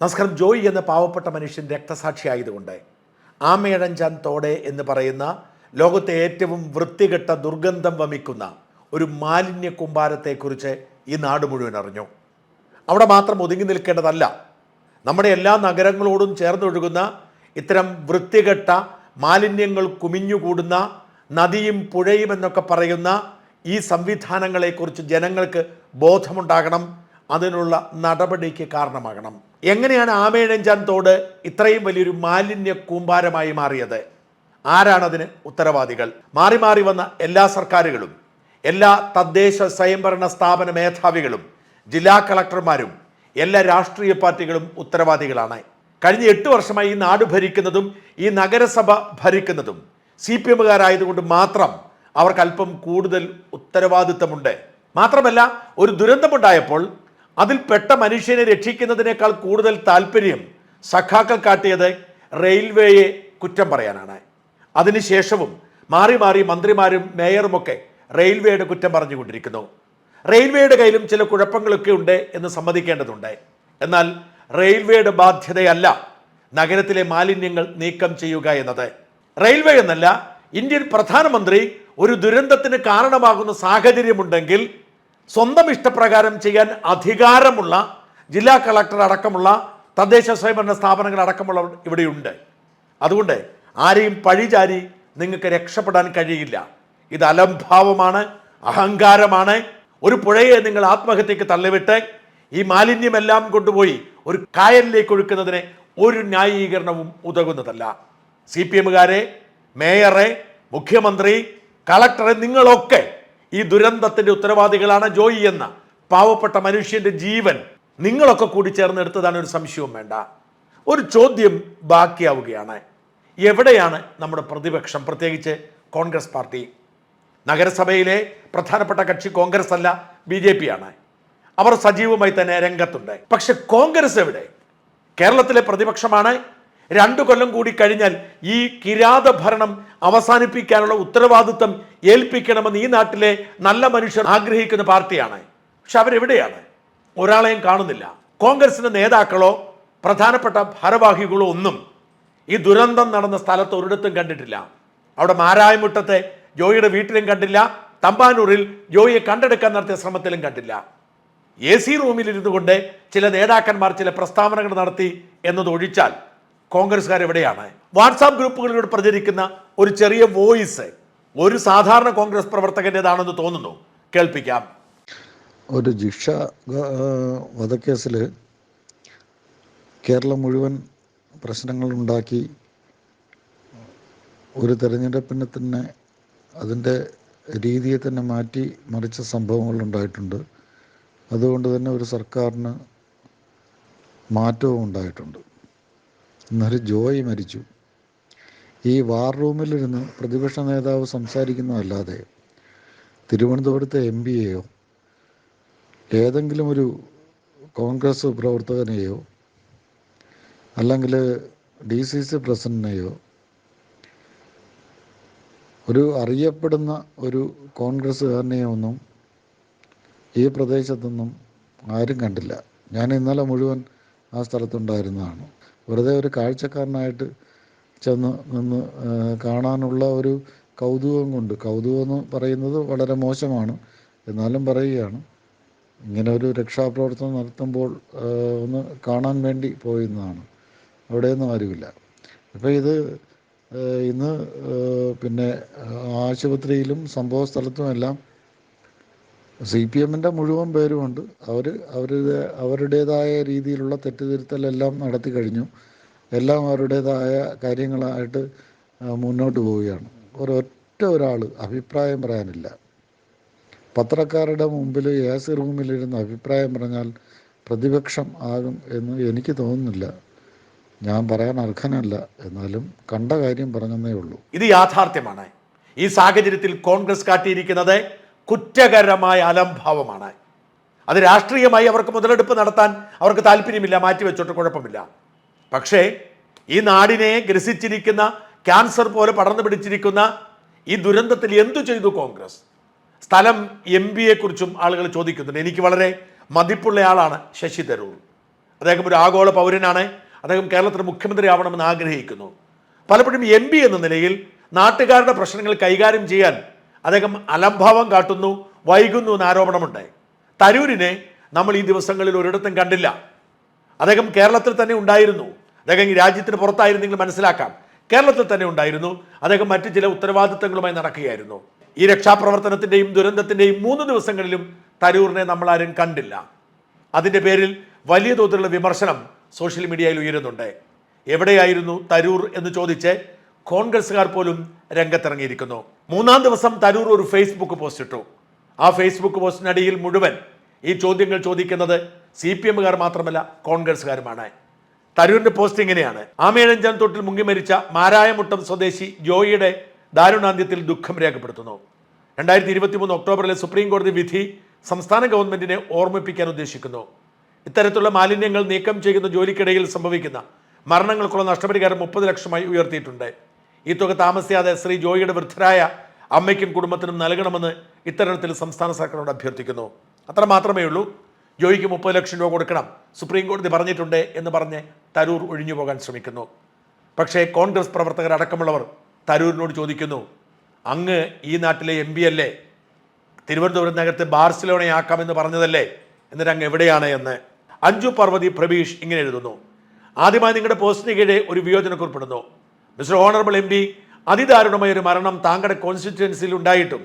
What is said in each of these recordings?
നമസ്കാരം ജോയി എന്ന പാവപ്പെട്ട മനുഷ്യൻ രക്തസാക്ഷിയായതുകൊണ്ട് ആമേഴഞ്ചാൻ തോടെ എന്ന് പറയുന്ന ലോകത്തെ ഏറ്റവും വൃത്തികെട്ട ദുർഗന്ധം വമിക്കുന്ന ഒരു മാലിന്യ കുമ്പാരത്തെക്കുറിച്ച് ഈ നാട് മുഴുവൻ അറിഞ്ഞു. അവിടെ മാത്രം ഒതുങ്ങി നിൽക്കേണ്ടതല്ല. നമ്മുടെ എല്ലാ നഗരങ്ങളോടും ചേർന്നൊഴുകുന്ന ഇത്തരം വൃത്തികെട്ട മാലിന്യങ്ങൾ കുമിഞ്ഞുകൂടുന്ന നദിയും പുഴയും എന്നൊക്കെ പറയുന്ന ഈ സംവിധാനങ്ങളെക്കുറിച്ച് ജനങ്ങൾക്ക് ബോധമുണ്ടാകണം. അതിനുള്ള നടപടിക്ക് കാരണമാകണം. എങ്ങനെയാണ് ആമേഴഞ്ചാൻ തോട് ഇത്രയും വലിയൊരു മാലിന്യ കൂമ്പാരമായി മാറിയത്? ആരാണതിന് ഉത്തരവാദികൾ? മാറി മാറി വന്ന എല്ലാ സർക്കാരുകളും എല്ലാ തദ്ദേശ സ്വയംഭരണ സ്ഥാപന മേധാവികളും ജില്ലാ കളക്ടർമാരും എല്ലാ രാഷ്ട്രീയ പാർട്ടികളും ഉത്തരവാദികളാണ്. കഴിഞ്ഞ എട്ട് വർഷമായി ഈ നാട് ഭരിക്കുന്നതും ഈ നഗരസഭ ഭരിക്കുന്നതും സി പി എമ്മുകാരായതുകൊണ്ട് മാത്രം അവർക്ക് അല്പം കൂടുതൽ ഉത്തരവാദിത്തമുണ്ട്. മാത്രമല്ല ഒരു ദുരന്തമുണ്ടായപ്പോൾ അതിൽ പെട്ട മനുഷ്യനെ രക്ഷിക്കുന്നതിനേക്കാൾ കൂടുതൽ താല്പര്യം സഖാക്കൾ കാട്ടിയത് റെയിൽവേയെ കുറ്റം പറയാനാണ്. അതിനുശേഷവും മാറി മാറി മന്ത്രിമാരും മേയറുമൊക്കെ റെയിൽവേയുടെ കുറ്റം പറഞ്ഞുകൊണ്ടിരിക്കുന്നു. റെയിൽവേയുടെ കയ്യിലും ചില കുഴപ്പങ്ങളൊക്കെ ഉണ്ട് എന്ന് സമ്മതിക്കേണ്ടതുണ്ട്. എന്നാൽ റെയിൽവേയുടെ ബാധ്യതയല്ല നഗരത്തിലെ മാലിന്യങ്ങൾ നീക്കം ചെയ്യുക എന്നത്. റെയിൽവേ എന്നല്ല ഇന്ത്യൻ പ്രധാനമന്ത്രി ഒരു ദുരന്തത്തിന് കാരണമാകുന്ന സാഹചര്യമുണ്ടെങ്കിൽ സ്വന്തം ഇഷ്ടപ്രകാരം ചെയ്യാൻ അധികാരമുള്ള ജില്ലാ കളക്ടർ അടക്കമുള്ള തദ്ദേശ സ്വയംഭരണ സ്ഥാപനങ്ങൾ അടക്കമുള്ളവർ ഇവിടെയുണ്ട്. അതുകൊണ്ട് ആരെയും പഴിചാരി നിങ്ങൾക്ക് രക്ഷപ്പെടാൻ കഴിയില്ല. ഇത് അലംഭാവമാണ് അഹങ്കാരമാണ്. ഒരു പുഴയെ നിങ്ങൾ ആത്മഹത്യക്ക് തള്ളിവിട്ട് ഈ മാലിന്യമെല്ലാം കൊണ്ടുപോയി ഒരു കായലിലേക്ക് ഒഴുക്കുന്നതിന് ഒരു ന്യായീകരണവും ഉതകുന്നതല്ല. സി പി എമ്മുകാരെ മേയറെ മുഖ്യമന്ത്രി കളക്ടറെ നിങ്ങളൊക്കെ ഈ ദുരന്തത്തിന്റെ ഉത്തരവാദികളാണ് ജോയി എന്ന പാവപ്പെട്ട മനുഷ്യന്റെ ജീവൻ. നിങ്ങളൊക്കെ കൂടി ചേർന്നെടുത്തതാണ് ഒരു സംശയവും വേണ്ട. ഒരു ചോദ്യം ബാക്കിയാവുകയാണ്. എവിടെയാണ് നമ്മുടെ പ്രതിപക്ഷം? പ്രത്യേകിച്ച് കോൺഗ്രസ് പാർട്ടി. നഗരസഭയിലെ പ്രധാനപ്പെട്ട കക്ഷി കോൺഗ്രസ് അല്ല ബി ജെ പി ആണ് അവർ സജീവമായി തന്നെ രംഗത്തുണ്ട്. പക്ഷെ കോൺഗ്രസ് എവിടെ? കേരളത്തിലെ പ്രതിപക്ഷമാണ് രണ്ടു കൊല്ലം കൂടി കഴിഞ്ഞാൽ ഈ കിരാത ഭരണം അവസാനിപ്പിക്കാനുള്ള ഉത്തരവാദിത്വം ഏൽപ്പിക്കണമെന്ന് ഈ നാട്ടിലെ നല്ല മനുഷ്യർ ആഗ്രഹിക്കുന്ന പാർട്ടിയാണ്. പക്ഷെ അവരെവിടെയാണ്? ഒരാളെയും കാണുന്നില്ല. കോൺഗ്രസിന്റെ നേതാക്കളോ പ്രധാനപ്പെട്ട ഭാരവാഹികളോ ഒന്നും ഈ ദുരന്തം നടന്ന സ്ഥലത്ത് ഒരിടത്തും കണ്ടിട്ടില്ല. അവിടെ മാരായമുട്ടത്തെ ജോയിയുടെ വീട്ടിലും കണ്ടില്ല. തമ്പാനൂരിൽ ജോയിയെ കണ്ടെടുക്കാൻ നടത്തിയ ശ്രമത്തിലും കണ്ടില്ല. എ സി റൂമിലിരുന്നു കൊണ്ട് ചില നേതാക്കന്മാർ ചില പ്രസ്താവനകൾ നടത്തി എന്നത് എവിടെയാണ് വാട്സാപ്പ് ഗ്രൂപ്പുകളിലൂടെ പ്രചരിക്കുന്ന ഒരു ചെറിയ വോയിസ് ഒരു സാധാരണ കോൺഗ്രസ് പ്രവർത്തകന്റെതാണെന്ന് തോന്നുന്നു. കേൾപ്പിക്കാം. ഒരു ജിഷ വധക്കേസിൽ കേരളം മുഴുവൻ പ്രശ്നങ്ങൾ ഉണ്ടാക്കി. ഒരു തെരഞ്ഞെടുപ്പിനെ തന്നെ അതിന്റെ രീതിയെ തന്നെ മാറ്റി മറിച്ച സംഭവങ്ങൾ ഉണ്ടായിട്ടുണ്ട്. അതുകൊണ്ട് തന്നെ ഒരു സർക്കാരിന് മാറ്റവും ഉണ്ടായിട്ടുണ്ട്. ഇന്നൊരു ജോയി മരിച്ചു. ഈ വാർ റൂമിലിരുന്ന് പ്രതിപക്ഷ നേതാവ് സംസാരിക്കുന്നതല്ലാതെ തിരുവനന്തപുരത്തെ എം പിയെയോ ഏതെങ്കിലും ഒരു കോൺഗ്രസ് പ്രവർത്തകനെയോ അല്ലെങ്കിൽ ഡി സി സി പ്രസിഡന്റിനെയോ ഒരു അറിയപ്പെടുന്ന ഒരു കോൺഗ്രസ്സുകാരനെയോ ഒന്നും ഈ പ്രദേശത്തൊന്നും ആരും കണ്ടില്ല. ഞാൻ ഇന്നലെ മുഴുവൻ ആ സ്ഥലത്തുണ്ടായിരുന്നതാണ്. വെറുതെ ഒരു കാഴ്ചക്കാരനായിട്ട് ചെന്ന് നിന്ന് കാണാനുള്ള ഒരു കൗതുകം കൊണ്ട് കൗതുകം എന്ന് പറയുന്നത് വളരെ മോശമാണ്. എന്നാലും പറയുകയാണ്. ഇങ്ങനെ ഒരു രക്ഷാപ്രവർത്തനം നടത്തുമ്പോൾ ഒന്ന് കാണാൻ വേണ്ടി പോയിരുന്നതാണ് അവിടെയൊന്നും ആരുമില്ല. അപ്പോൾ ഇത് ഇന്ന് പിന്നെ ആശുപത്രിയിലും സംഭവ സ്ഥലത്തുമെല്ലാം സി പി എമ്മിന്റെ മുഴുവൻ പേരുമുണ്ട് അവർ അവരുടെ അവരുടേതായ രീതിയിലുള്ള തെറ്റുതിരുത്തലെല്ലാം നടത്തി കഴിഞ്ഞു. എല്ലാം അവരുടേതായ കാര്യങ്ങളായിട്ട് മുന്നോട്ട് പോവുകയാണ്. ഒരൊറ്റ ഒരാൾ അഭിപ്രായം പറയാനില്ല. പത്രക്കാരുടെ മുമ്പിൽ എ സി റൂമിലിരുന്ന് അഭിപ്രായം പറഞ്ഞാൽ പ്രതിപക്ഷം ആകും എന്ന് എനിക്ക് തോന്നുന്നില്ല. ഞാൻ പറയാൻ അർഹനല്ല. എന്നാലും കണ്ട കാര്യം പറഞ്ഞതേ ഉള്ളൂ. ഇത് യാഥാർത്ഥ്യമാണ്. ഈ സാഹചര്യത്തിൽ കോൺഗ്രസ് കാട്ടിയിരിക്കുന്നത് കുറ്റകരമായ അലംഭാവമാണ്. അത് രാഷ്ട്രീയമായി അവർക്ക് മുതലെടുപ്പ് നടത്താൻ അവർക്ക് താല്പര്യമില്ല മാറ്റിവെച്ചോട്ട് കുഴപ്പമില്ല. പക്ഷേ ഈ നാടിനെ ഗ്രസിച്ചിരിക്കുന്ന ക്യാൻസർ പോലെ പടർന്നു പിടിച്ചിരിക്കുന്ന ഈ ദുരന്തത്തിൽ എന്തു ചെയ്തു കോൺഗ്രസ്? സ്ഥലം എം പിയെക്കുറിച്ചും ആളുകൾ ചോദിക്കുന്നുണ്ട്. എനിക്ക് വളരെ മതിപ്പുള്ള ആളാണ് ശശി തരൂർ. അദ്ദേഹം ഒരു ആഗോള പൗരനാണ്. അദ്ദേഹം കേരളത്തിന് മുഖ്യമന്ത്രി ആവണമെന്ന് ആഗ്രഹിക്കുന്നു. പലപ്പോഴും എം എന്ന നിലയിൽ നാട്ടുകാരുടെ പ്രശ്നങ്ങൾ കൈകാര്യം ചെയ്യാൻ അദ്ദേഹം അലംഭാവം കാട്ടുന്നു വൈകുന്നു എന്ന ആരോപണമുണ്ട് തരൂരിനെ നമ്മൾ ഈ ദിവസങ്ങളിൽ ഒരിടത്തും കണ്ടില്ല. അദ്ദേഹം കേരളത്തിൽ തന്നെ ഉണ്ടായിരുന്നു. അദ്ദേഹം ഈ രാജ്യത്തിന് പുറത്തായിരുന്നെങ്കിൽ മനസ്സിലാക്കാം. കേരളത്തിൽ തന്നെ ഉണ്ടായിരുന്നു. അദ്ദേഹം മറ്റു ചില ഉത്തരവാദിത്തങ്ങളുമായി നടക്കുകയായിരുന്നു. ഈ രക്ഷാപ്രവർത്തനത്തിന്റെയും ദുരന്തത്തിന്റെയും മൂന്ന് ദിവസങ്ങളിലും തരൂറിനെ നമ്മൾ ആരും കണ്ടില്ല. അതിന്റെ പേരിൽ വലിയ തോതിലുള്ള വിമർശനം സോഷ്യൽ മീഡിയയിൽ ഉയരുന്നുണ്ട്. എവിടെയായിരുന്നു തരൂർ എന്ന് ചോദിച്ച് കോൺഗ്രസ്സുകാർ പോലും രംഗത്തിറങ്ങിയിരിക്കുന്നു. മൂന്നാം ദിവസം തരൂർ ഒരു ഫേസ്ബുക്ക് പോസ്റ്റ് ഇട്ടു. ആ ഫേസ്ബുക്ക് പോസ്റ്റിനടിയിൽ മുഴുവൻ ഈ ചോദ്യങ്ങൾ ചോദിക്കുന്നത് സി പി എമ്മുകാർ മാത്രമല്ല കോൺഗ്രസ്സുകാരുമാണ്. തരൂരിന്റെ പോസ്റ്റ് ഇങ്ങനെയാണ്. ആമേഴഞ്ചാൻ തൊട്ടിൽ മുങ്ങി മരിച്ച മാരായമുട്ടം സ്വദേശി ജോയിയുടെ ദാരുണാന്ത്യത്തിൽ ദുഃഖം രേഖപ്പെടുത്തുന്നു. രണ്ടായിരത്തി ഇരുപത്തി മൂന്ന് ഒക്ടോബറിലെ സുപ്രീം കോടതി വിധി സംസ്ഥാന ഗവൺമെന്റിനെ ഓർമ്മിപ്പിക്കാൻ ഉദ്ദേശിക്കുന്നു. ഇത്തരത്തിലുള്ള മാലിന്യങ്ങൾ നീക്കം ചെയ്യുന്ന ജോലിക്കിടയിൽ സംഭവിക്കുന്ന മരണങ്ങൾക്കുള്ള നഷ്ടപരിഹാരം മുപ്പത് ലക്ഷമായി ഉയർത്തിയിട്ടുണ്ട്. ഈ തുക താമസിയാതെ ശ്രീ ജോയിയുടെ വൃദ്ധരായ അമ്മയ്ക്കും കുടുംബത്തിനും നൽകണമെന്ന് ഇത്തരത്തിൽ സംസ്ഥാന സർക്കാരോട് അഭ്യർത്ഥിക്കുന്നു. അത്ര മാത്രമേ ഉള്ളൂ. ജോയിക്ക് മുപ്പത് ലക്ഷം രൂപ കൊടുക്കണം. സുപ്രീം കോടതി പറഞ്ഞിട്ടുണ്ട് എന്ന് പറഞ്ഞ് തരൂർ ഒഴിഞ്ഞു പോകാൻ ശ്രമിക്കുന്നു. പക്ഷേ കോൺഗ്രസ് പ്രവർത്തകർ അടക്കമുള്ളവർ തരൂരിനോട് ചോദിക്കുന്നു അങ്ങ് ഈ നാട്ടിലെ എം പി അല്ലേ? തിരുവനന്തപുരം നഗരത്തെ ബാർസിലോണയാക്കാമെന്ന് പറഞ്ഞതല്ലേ? എന്നിട്ട് അങ്ങ് എവിടെയാണ് എന്ന്? അഞ്ജു പാർവതി പ്രബീഷ് ഇങ്ങനെ എഴുതുന്നു ആദ്യമായി നിങ്ങളുടെ പോസ്റ്റിന് കീഴെ ഒരു വിയോജനക്കുറിപ്പെടുന്നു മിസ്റ്റർ ഓണറബിൾ എം പി അതിദാരുണമായ ഒരു മരണം താങ്കളുടെ കോൺസ്റ്റിറ്റ്യുവൻസിയിൽ ഉണ്ടായിട്ടും.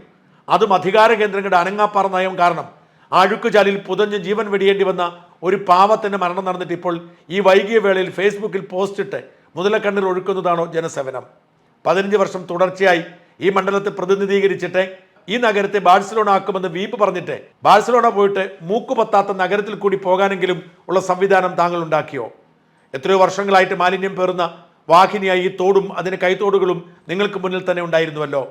അതും അധികാര കേന്ദ്രങ്ങളുടെ അനങ്ങാപ്പാറ നയം കാരണം അഴുക്കുചാലിൽ പുതഞ്ഞ് ജീവൻ വെടിയേണ്ടി വന്ന ഒരു പാവത്തിന്റെ മരണം നടന്നിട്ട് ഇപ്പോൾ ഈ വൈകിയ വേളയിൽ ഫേസ്ബുക്കിൽ പോസ്റ്റ് ഇട്ട് മുതലക്കണ്ണിൽ ഒഴുക്കുന്നതാണോ ജനസേവനം? പതിനഞ്ച് വർഷം തുടർച്ചയായി ഈ മണ്ഡലത്തെ പ്രതിനിധീകരിച്ചിട്ട് ഈ നഗരത്തെ ബാഴ്സലോണ ആക്കുമെന്ന് വീപ്പ് പറഞ്ഞിട്ട് ബാഴ്സലോണ പോയിട്ട് മൂക്കുപത്താത്ത നഗരത്തിൽ കൂടി പോകാനെങ്കിലും ഉള്ള സംവിധാനം താങ്കൾ ഉണ്ടാക്കിയോ? എത്രയോ വർഷങ്ങളായിട്ട് മാലിന്യം പേറുന്ന വാഹിനിയായി ഈ തോടും അതിന് കൈത്തോടുകളും നിങ്ങൾക്ക് മുന്നിൽ തന്നെ ഉണ്ടായിരുന്നുവല്ലോ.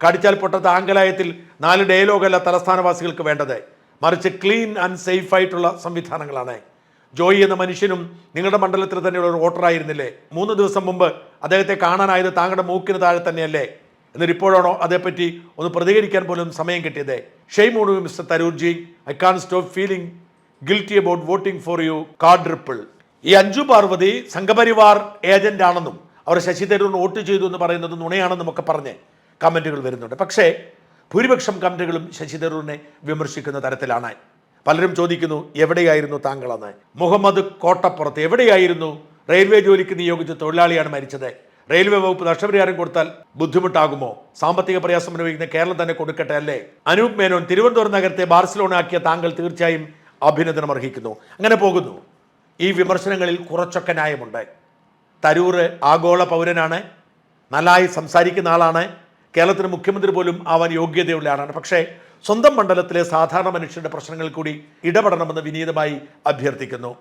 കടിച്ചാൽ പൊട്ടത്ത ആംഗലായത്തിൽ നാല് ഡയലോഗല്ല തലസ്ഥാനവാസികൾക്ക് വേണ്ടത്. മറിച്ച് ക്ലീൻ ആൻഡ് സേഫ് ആയിട്ടുള്ള സംവിധാനങ്ങളാണ്. ജോയി എന്ന മനുഷ്യനും നിങ്ങളുടെ മണ്ഡലത്തിൽ തന്നെയുള്ള ഒരു വോട്ടറായിരുന്നില്ലേ മൂന്ന് ദിവസം മുമ്പ് അദ്ദേഹത്തെ കാണാനായത് താങ്കളുടെ മൂക്കിന് താഴെ തന്നെയല്ലേ? എന്നിട്ട് ഇപ്പോഴാണോ അതേപ്പറ്റി ഒന്ന് പ്രതികരിക്കാൻ പോലും സമയം കിട്ടിയത്? ഷെയ് മൂണു mister Tharoorji I can't stop feeling guilty about voting for you card ripple. ഈ അഞ്ജു പാർവതി സംഘപരിവാർ ഏജന്റ് ആണെന്നും അവർ ശശി തരൂർ വോട്ട് ചെയ്തു എന്ന് പറയുന്നത് നുണയാണെന്നും ഒക്കെ പറഞ്ഞ് കമന്റുകൾ വരുന്നുണ്ട്. പക്ഷേ ഭൂരിപക്ഷം കമന്റുകളും ശശി തരൂരിനെ വിമർശിക്കുന്ന തരത്തിലാണ്. പലരും ചോദിക്കുന്നു എവിടെയായിരുന്നു താങ്കളെന്ന്? മുഹമ്മദ് കോട്ടപ്പുറത്ത് എവിടെയായിരുന്നു? റെയിൽവേ ജോലിക്ക് നിയോഗിച്ച തൊഴിലാളിയാണ് മരിച്ചത്. റെയിൽവേ വകുപ്പ് നഷ്ടപരിഹാരം കൊടുത്താൽ ബുദ്ധിമുട്ടാകുമോ? സാമ്പത്തിക പ്രയാസം അനുഭവിക്കുന്ന കേരളം തന്നെ കൊടുക്കട്ടെ അല്ലേ? അനൂപ് മേനോൻ തിരുവനന്തപുരം നഗരത്തെ ബാർസലോണ ആക്കിയ താങ്കൾ തീർച്ചയായും അഭിനന്ദനം അർഹിക്കുന്നു. അങ്ങനെ പോകുന്നു. ഈ വിമർശനങ്ങളിൽ കുറച്ചൊക്കെ ന്യായമുണ്ട് തരൂർ ആഗോള പൗരനാണ് നന്നായി സംസാരിക്കുന്ന ആളാണ് കേരളത്തിന് മുഖ്യമന്ത്രി പോലും അവൻ യോഗ്യതയുള്ള ആളാണ്. പക്ഷേ സ്വന്തം മണ്ഡലത്തിലെ സാധാരണ മനുഷ്യരുടെ പ്രശ്നങ്ങൾ കൂടി ഇടപെടണമെന്ന് വിനീതമായി അഭ്യർത്ഥിക്കുന്നു.